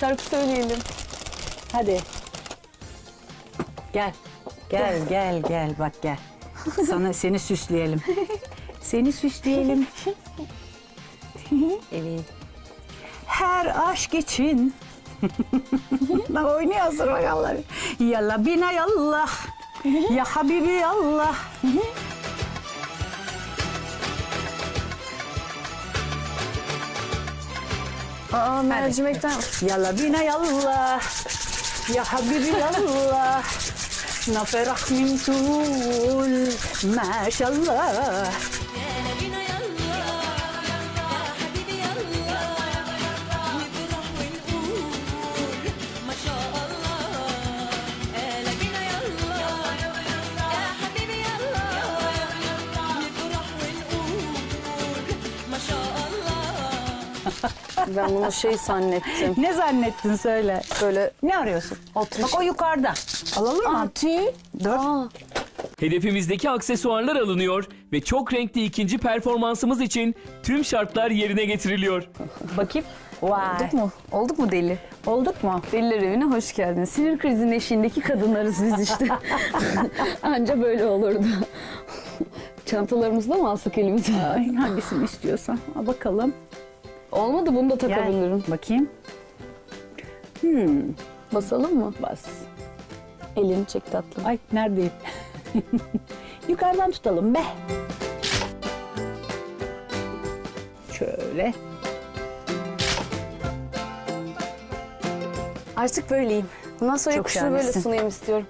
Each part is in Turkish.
Şarkı söyleyelim. Hadi. Gel. Gel gel gel bak gel. Sana seni süsleyelim. Seni süsleyelim. evet. Her aşk için. Bak oynuyorsun bakalım. Yalla bina yallah. Ya Habibi yallah. Aa mercimekten. Yalla bina yallah. Ya Habibi yallah. Naferah min tul. Maşallah. يا Ben bunu şey zannettim. Ne zannettin söyle. Böyle Ne arıyorsun? Oturuş. Bak o yukarıda. Alalım mı? Aa, tüy. Dur. Aa, Hedefimizdeki aksesuarlar alınıyor ve çok renkli ikinci performansımız için tüm şartlar yerine getiriliyor. Bakayım. Vay. olduk mu? Olduk mu deli? Olduk mu? Deliler evine hoş geldin. Sinir krizinin eşiğindeki kadınlarız biz işte. Anca böyle olurdu. Çantalarımızda mı alsak elimize? Ay, hangisini istiyorsan. Al bakalım. Olmadı bunu da Gel. takabilirim. Bakayım. Basalım mı? Bas. Elini çek tatlım. Ay neredeyim? Yukarıdan tutalım be. Şöyle. Artık böyleyim. Bundan sonra Çok kuşunu böyle sunayım istiyorum.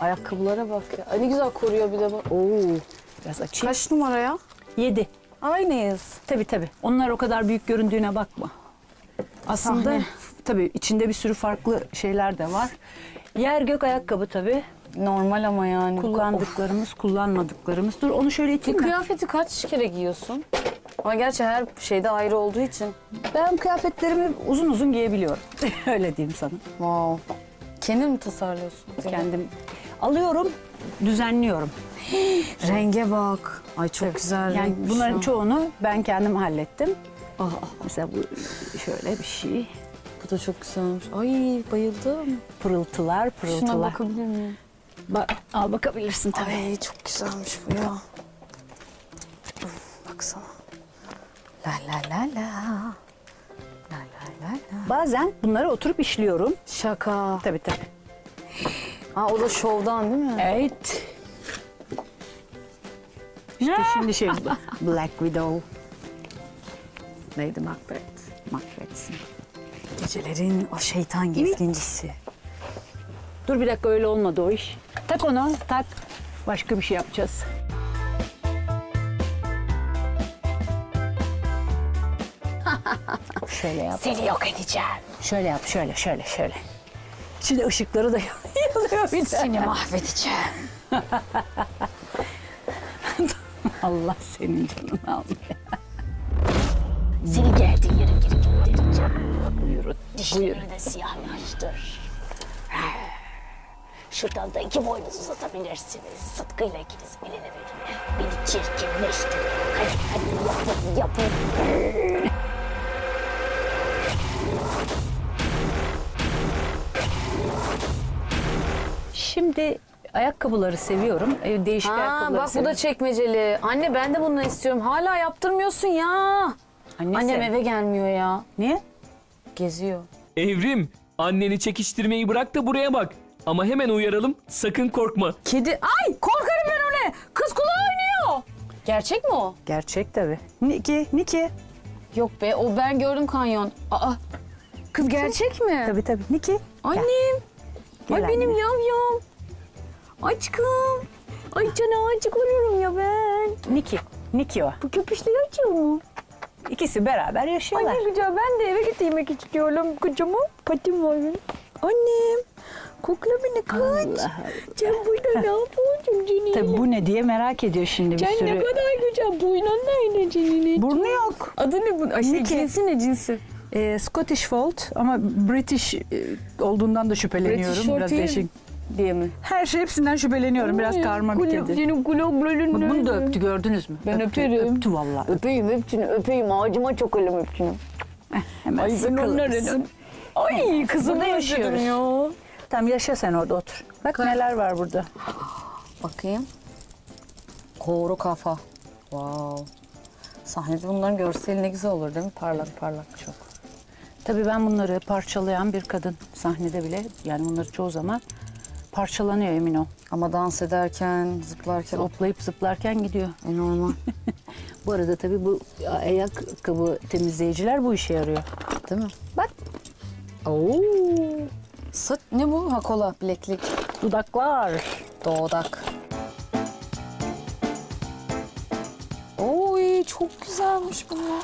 Ayakkabılara bak ya. Ay ne güzel koruyor bir de bak. Oo. Biraz açayım. Kaç numara ya? Yedi. Aynıyız. Tabii tabii. Onlar o kadar büyük göründüğüne bakma. Aslında Sahne. tabii içinde bir sürü farklı şeyler de var. Yer gök ayakkabı tabii. Normal ama yani. Kullandıklarımız, kullanmadıklarımız. Dur onu şöyle Bir iteyim mi? kıyafeti kaç kere giyiyorsun? Ama gerçi her şeyde ayrı olduğu için. Ben kıyafetlerimi uzun uzun giyebiliyorum. Öyle diyeyim sana. Wow. Kendin mi tasarlıyorsun? Kendim alıyorum, düzenliyorum. Renge bak. Ay çok güzel Yani renkmiş bunların ya. çoğunu ben kendim hallettim. Ah, ah, Mesela bu şöyle bir şey. bu da çok güzelmiş. Ay bayıldım. Pırıltılar, Şuna pırıltılar. bakabilir miyim? Bak, al bakabilirsin tabii. Ay çok güzelmiş bu ya. Uf, Baksana. La la la la. La la la la. Bazen bunları oturup işliyorum. Şaka. Tabii tabii. Ha o da şovdan değil mi? Evet. İşte şimdi şey Black Widow. Neydi Macbeth? Macbeth'sin. Gecelerin o şeytan gezgincisi. Dur bir dakika öyle olmadı o iş. Tak onu tak. Başka bir şey yapacağız. şöyle yap. Seni yok edeceğim. Şöyle yap. Şöyle şöyle şöyle. Şimdi ışıkları da yanıyor bir de. Seni mahvedeceğim. Allah senin canını almaya. Seni geldiğin yere geri göndereceğim. Buyurun. Buyurun. Dişlerini de siyahlaştır. Şuradan da iki boynuz uzatabilirsiniz. Sıtkıyla ikiniz el ele verin. Beni çirkinleştirin. Hadi hadi yapın yapın. Şimdi ayakkabıları seviyorum. Değişik Ha, ayakkabıları bak bu da seviyorum. çekmeceli. Anne ben de bundan istiyorum. Hala yaptırmıyorsun ya. Annesi. Annem eve gelmiyor ya. Niye? Geziyor. Evrim, anneni çekiştirmeyi bırak da buraya bak. Ama hemen uyaralım, sakın korkma. Kedi. Ay korkarım ben ona. Kız kulağı oynuyor. Gerçek mi o? Gerçek tabii. Niki, Niki. Yok be o ben gördüm kanyon. Aa. Kız gerçek mi? Tabii tabii. Niki. Annem. Gel Ay anne. benim yavyam. Aşkım. Ay canacık oluyorum ya ben. Niki. Niki o. Bu köpüşleri açıyor mu? İkisi beraber Ay yaşıyorlar. ne güzel ben de eve getirmek istiyorum kocama. Patim var benim. Annem. Kokla beni kız. Allah. Sen burada ne yapıyorsun canım? Tabii bu ne diye merak ediyor şimdi bir Sen sürü. ne kadar güzel. Boynun nerede canım? Burnu yok. Adı ne bunun? Ay şey, Niki. cinsi ne cinsi? Ee, Scottish Fold ama British e, olduğundan da şüpheleniyorum. British Biraz değişik. diye mi? Her şey hepsinden şüpheleniyorum. Biraz karma bir kedi. Senin kulakların Bunu nerede? da öptü gördünüz mü? Ben öptü, öperim. Öptü vallahi. Öpeyim hepsini öpeyim. Ağacıma çokalım hepsini. Hemen Ay ben onların. Ay kızım Burada yaşıyoruz. ya. Tamam yaşa sen orada otur. Bak neler var burada. Bakayım. Koğru kafa. Wow. Sahnede bunların görseli ne güzel olur değil mi? Parlak parlak çok. Tabii ben bunları parçalayan bir kadın sahnede bile yani bunları çoğu zaman parçalanıyor emin ol. Ama dans ederken, zıplarken Hoplayıp zıplarken gidiyor. e, normal. Bu arada tabii bu ayakkabı temizleyiciler bu işe yarıyor. değil mi? Bak Oo. Sıt ne bu? Ha kola, bileklik, dudaklar. doğdak. Oy çok güzelmiş bunlar.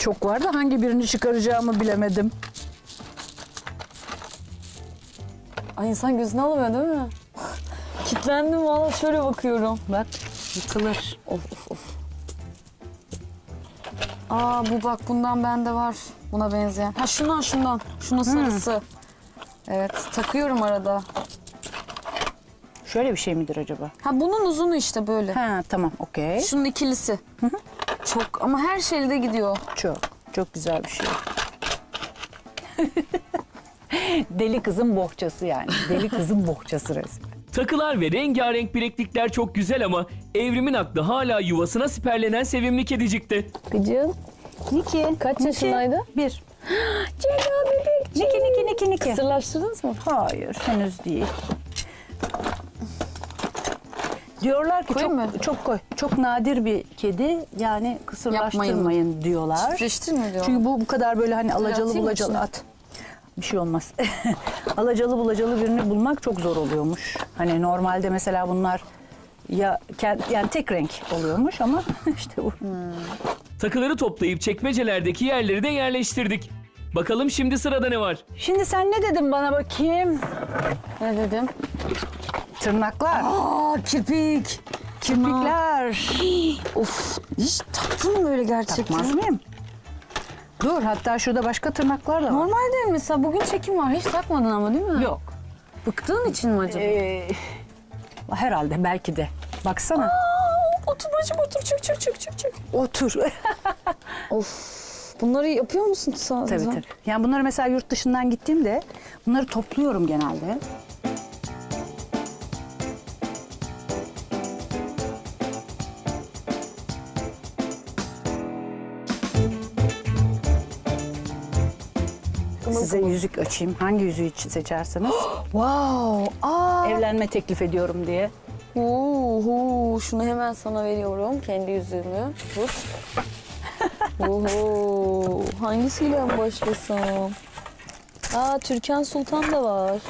Çok var da hangi birini çıkaracağımı bilemedim. Ay insan gözüne alamıyor değil mi? Kitlendim valla şöyle bakıyorum. Bak yıkılır. Of of of. Aa bu bak bundan bende var. Buna benzeyen. Ha şundan şundan. Şunun sarısı. Evet takıyorum arada. Şöyle bir şey midir acaba? Ha bunun uzunu işte böyle. Ha tamam okey. Şunun ikilisi. Çok ama her şeyde gidiyor. Çok çok güzel bir şey. Deli kızın bohçası yani. Deli kızın bohçası resmen. Takılar ve rengarenk bileklikler çok güzel ama evrimin aklı hala yuvasına siperlenen sevimli kedicikte. Gıcığım. Niki. Kaç yaşındaydı? Bir. Ceyda bebek. Niki niki niki niki. Sırlaştırdınız mı? Hayır henüz değil. Diyorlar ki Koyayım çok mı? çok koy. Çok nadir bir kedi yani kısırlaştırmayın diyorlar. Çiftleştirme diyor. Çünkü bu bu kadar böyle hani alacalı atayım mı bulacalı içine? at. Bir şey olmaz. alacalı bulacalı birini bulmak çok zor oluyormuş. Hani normalde mesela bunlar ya kend- yani tek renk oluyormuş ama işte bu. Takıları toplayıp çekmecelerdeki yerleri de yerleştirdik. Bakalım şimdi sırada ne var? Şimdi sen ne dedin bana bakayım? Ne dedim? Tırnaklar, Aa kirpik. kirpikler. Of hiç taktın mı böyle gerçekten? Takmaz mıyım? Dur hatta şurada başka tırnaklar da var. Normal değil mesela bugün çekim var hiç takmadın ama değil mi? Yok. Bıktığın için mi acaba? Ee, herhalde belki de. Baksana. Otur bacım otur çık çık çık çık çık. Otur. Of bunları yapıyor musun sen? tabii tabii. Yani bunları mesela yurt dışından gittiğimde bunları topluyorum genelde. Size yüzük açayım. Hangi yüzüğü seçerseniz. Wow. Aa. Evlenme teklif ediyorum diye. Uhu, şunu hemen sana veriyorum. Kendi yüzüğümü. Tut. Uhu. Hangisiyle başlasam? Aa Türkan Sultan da var.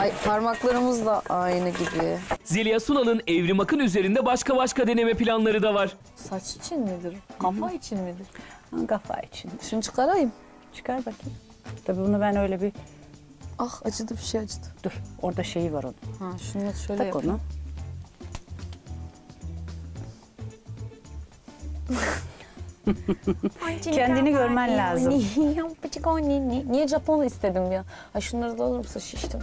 Ay parmaklarımız da aynı gibi. Zeliha Sunal'ın Evrim Akın üzerinde başka başka deneme planları da var. Saç için midir? Kafa için midir? Kafa için. Şunu çıkarayım. Çıkar bakayım. Tabii bunu ben öyle bir... Ah acıdı bir şey acıdı. Dur orada şeyi var onun. Ha şunu da şöyle Tak yapayım. onu. Kendini görmen lazım. Niye Japon istedim ya? Ay şunları da alır mısın şiştim?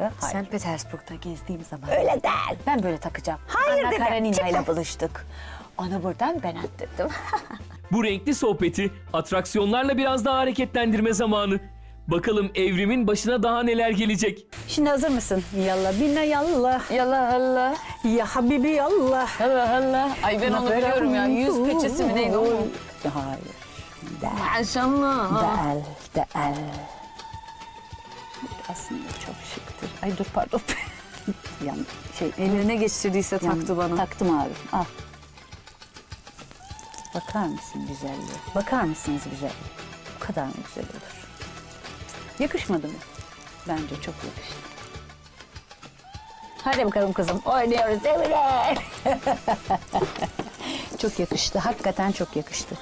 Dakika. Hayır. Sen Petersburg'da gezdiğim zaman. Öyle değil. Ben böyle takacağım. Hayır Anna dedim, Karenina ile buluştuk. Onu buradan ben attırdım. Bu renkli sohbeti atraksiyonlarla biraz daha hareketlendirme zamanı. Bakalım Evrim'in başına daha neler gelecek. Şimdi hazır mısın? Yalla bine yalla. Yalla halla. Ya habibi yalla. Halla halla. Ay ben onu biliyorum ya. Yüz peçesi mi neydi o? Hayır. Del, Maşallah. del, del. Aslında çok şıktır. Ay dur pardon. Yan, şey, Eline geçirdiyse yan- taktı bana. Taktım abi. Al. Bakar mısın güzelliğe? Bakar mısınız güzelliğe? Bu kadar mı güzel olur? Yakışmadı mı? Bence çok yakıştı. Hadi bakalım kızım. Oynuyoruz mi? çok yakıştı. Hakikaten çok yakıştı.